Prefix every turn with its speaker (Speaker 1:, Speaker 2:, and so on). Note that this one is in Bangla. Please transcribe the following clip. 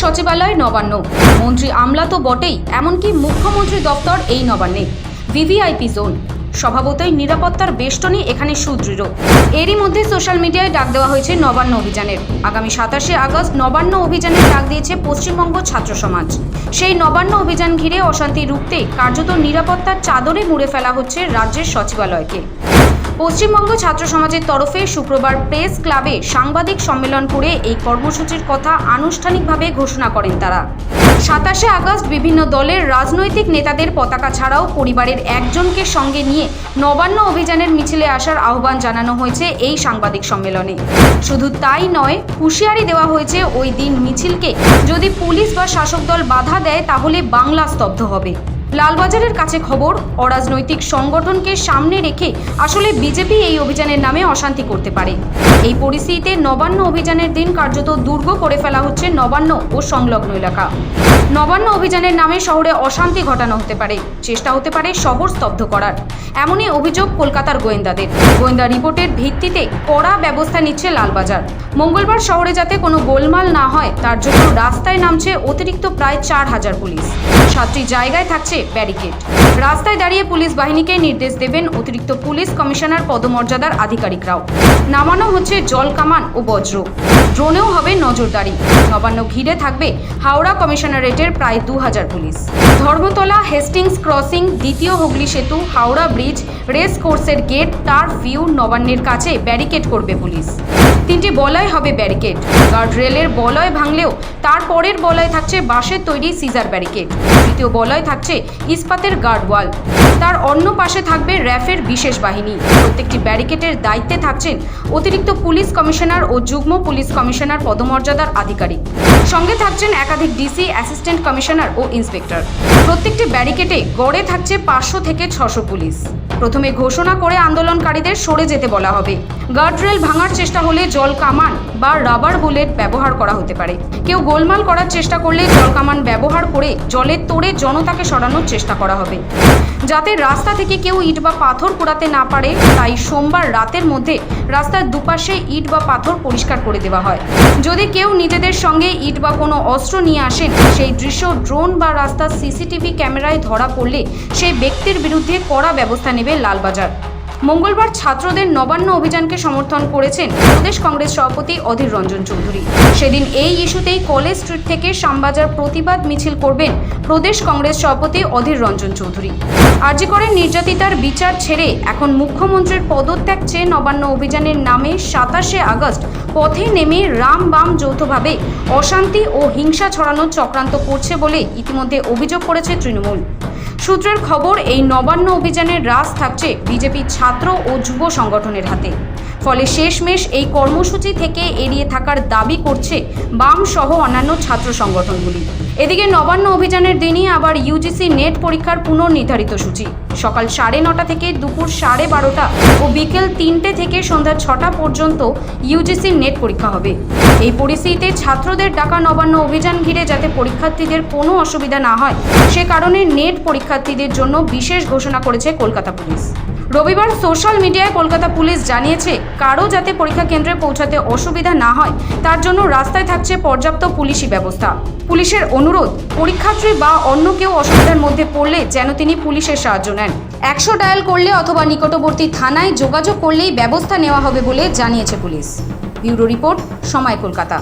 Speaker 1: সচিবালয় নবান্ন। মন্ত্রী আমলা তো বটেই, এমনকি মুখ্যমন্ত্রী দপ্তর এই নবান্নে। VVIP zone. স্বভাবতই নিরাপত্তার বেষ্টনী এখানে সুদৃঢ়। এরই মধ্যে সোশ্যাল মিডিয়ায় ডাক দেওয়া হয়েছে নবান্ন অভিযানের। আগামী সাতাশে আগস্ট নবান্ন অভিযানের ডাক দিয়েছে পশ্চিমবঙ্গ ছাত্র সমাজ। সেই নবান্ন অভিযান ঘিরে অশান্তি রুখতে কার্যত নিরাপত্তার চাদরে মুড়ে ফেলা হচ্ছে রাজ্যের সচিবালয়কে। পশ্চিমবঙ্গ ছাত্র সমাজের তরফে শুক্রবার প্রেস ক্লাবে সাংবাদিক সম্মেলন করে এই কর্মসূচির কথা আনুষ্ঠানিকভাবে ঘোষণা করেন তারা। সাতাশে আগস্ট বিভিন্ন দলের রাজনৈতিক নেতাদের পতাকা ছাড়াও পরিবারের একজনকে সঙ্গে নিয়ে নবান্ন অভিযানের মিছিলে আসার আহ্বান জানানো হয়েছে এই সাংবাদিক সম্মেলনে। শুধু তাই নয়, হুঁশিয়ারি দেওয়া হয়েছে ওই দিন মিছিলকে যদি পুলিশ বা শাসক দল বাধা দেয় তাহলে বাংলা স্তব্ধ হবে। লালবাজারের কাছে খবর, অরাজনৈতিক সংগঠনকে সামনে রেখে আসলে বিজেপি এই অভিযানের নামে অশান্তি করতে পারে। এই পরিস্থিতিতে নবান্ন অভিযানের দিন কার্যত দুর্গ করে ফেলা হচ্ছে নবান্ন ও সংলগ্ন এলাকা। নবান্ন অভিযানের নামে শহরে অশান্তি ঘটানো হতে পারে, চেষ্টা হতে পারে শহর স্তব্ধ করার। এমনই অভিযোগ কলকাতার গোয়েন্দাদের। গোয়েন্দা রিপোর্টের ভিত্তিতে কড়া ব্যবস্থা নিচ্ছে লালবাজার। মঙ্গলবার শহরে যাতে কোনো গোলমাল না হয়, তার জন্য রাস্তায় নামছে অতিরিক্ত প্রায় চার হাজার পুলিশ। সাতটি জায়গায় থাকছে ব্যারিকেড। রাস্তায় দাঁড়িয়ে পুলিশ বাহিনীকে নির্দেশ দেবেন অতিরিক্ত পুলিশ কমিশনার পদমর্যাদার আধিকারিকরাও। নামানো হচ্ছে জল কামান ও বজ্র। ড্রোনেও হবে নজরদারি। নবান্ন ঘিরে থাকবে হাওড়া কমিশনারেটের প্রায় দু হাজার পুলিশ। ধর্মতলা হেস্টিংস ক্রসিং, দ্বিতীয় হুগলি সেতু, হাওড়া ব্রিজ, রেস কোর্সের গেট, তার ভিউ নবান্নের কাছে ব্যারিকেড করবে পুলিশ। তিনটি বলয় হবে ব্যারিকেড? গার্ড রেলের বলয় ভাঙলেও তারপরের বলয় থাকছে বাঁশের তৈরি সিজার ব্যারিকেড। তৃতীয় বলয় থাকছে ইস্পাতের গার্ড ওয়াল। তার অন্য পাশে থাকবে র্যাফের বিশেষ বাহিনী। প্রত্যেকটি ব্যারিকেডের দায়িত্বে থাকছেন অতিরিক্ত পুলিশ কমিশনার ও যুগ্ম পুলিশ কমিশনার পদমর্যাদার আধিকারিক। সঙ্গে থাকছেন একাধিক ডিসি অ্যাসিস্ট্যান্ট কমিশনার ও ইন্সপেক্টর। প্রত্যেকটি ব্যারিকেডে গড়ে থাকছে পাঁচশো থেকে ছশো পুলিশ। প্রথমে ঘোষণা করে আন্দোলনকারীদের সরে যেতে বলা হবে। গার্ডরেল ভাঙার চেষ্টা হলে জল কামান বা রাবার বুলেট ব্যবহার করা হতে পারে। কেউ গোলমাল করার চেষ্টা করলে জল কামান ব্যবহার করে জলের তোড়ে জনতাকে সরানোর চেষ্টা করা হবে। যাতে রাস্তা থেকে কেউ ইট বা পাথর পোড়াতে না পারে, তাই সোমবার রাতের মধ্যে রাস্তার দুপাশে ইট বা পাথর পরিষ্কার করে দেওয়া হয়। যদি কেউ নিজেদের সঙ্গে ইট বা কোনো অস্ত্র নিয়ে আসেন, সেই দৃশ্য ড্রোন বা রাস্তার সিসিটিভি ক্যামেরায় ধরা পড়লে সেই ব্যক্তির বিরুদ্ধে কড়া ব্যবস্থা নেবে লালবাজার। মঙ্গলবার ছাত্রদের নবান্ন অভিযানকে সমর্থন করেছেন প্রদেশ কংগ্রেস সভাপতি অধীর রঞ্জন চৌধুরী। সেদিন এই ইস্যুতেই কলেজ স্ট্রিট থেকে শ্যামবাজার প্রতিবাদ মিছিল করবেন প্রদেশ কংগ্রেস সভাপতি অধীর রঞ্জন চৌধুরী। আর্যিকরের নির্যাতিতার বিচার ছেড়ে এখন মুখ্যমন্ত্রীর পদত্যাগ চেয়ে নবান্ন অভিযানের নামে সাতাশে আগস্ট পথে নেমে রাম বাম যৌথভাবে অশান্তি ও হিংসা ছড়ানোর চক্রান্ত করছে বলে ইতিমধ্যে অভিযোগ করেছে তৃণমূল। সূত্রের খবর, এই নবান্ন অভিযানের রাস থাকছে বিজেপি ছাত্র ও যুব সংগঠনের হাতে। ফলে শেষমেশ এই কর্মসূচি থেকে এড়িয়ে থাকার দাবি করছে বাম সহ অন্যান্য ছাত্র সংগঠনগুলি। এদিকে নবান্ন অভিযানের দিনই আবার ইউজিসি নেট পরীক্ষার পুনর্নির্ধারিত সূচি। সকাল সাড়ে নটা থেকে দুপুর সাড়ে বারোটা ও বিকেল তিনটে থেকে সন্ধ্যা ছটা পর্যন্ত ইউজিসি নেট পরীক্ষা হবে। এই পরিস্থিতিতে ছাত্রদের ডাকা নবান্ন অভিযান ঘিরে যাতে পরীক্ষার্থীদের কোনো অসুবিধা না হয়, সে কারণে নেট পরীক্ষার্থীদের জন্য বিশেষ ঘোষণা করেছে কলকাতা পুলিশ। রবিবার সোশ্যাল মিডিয়ায় কলকাতা পুলিশ জানিয়েছে কারও যাতে পরীক্ষা কেন্দ্রে পৌঁছাতে অসুবিধা না হয়, তার জন্য রাস্তায় থাকছে পর্যাপ্ত পুলিশি ব্যবস্থা। পুলিশের অনুরোধ, পরীক্ষার্থী বা অন্য কেউ অসুবিধার মধ্যে পড়লে যেন তিনি পুলিশের সাহায্য নেন। একশো ডায়াল করলে অথবা নিকটবর্তী থানায় যোগাযোগ করলেই ব্যবস্থা নেওয়া হবে বলে জানিয়েছে পুলিশ। ব্যুরো রিপোর্ট সময় কলকাতা।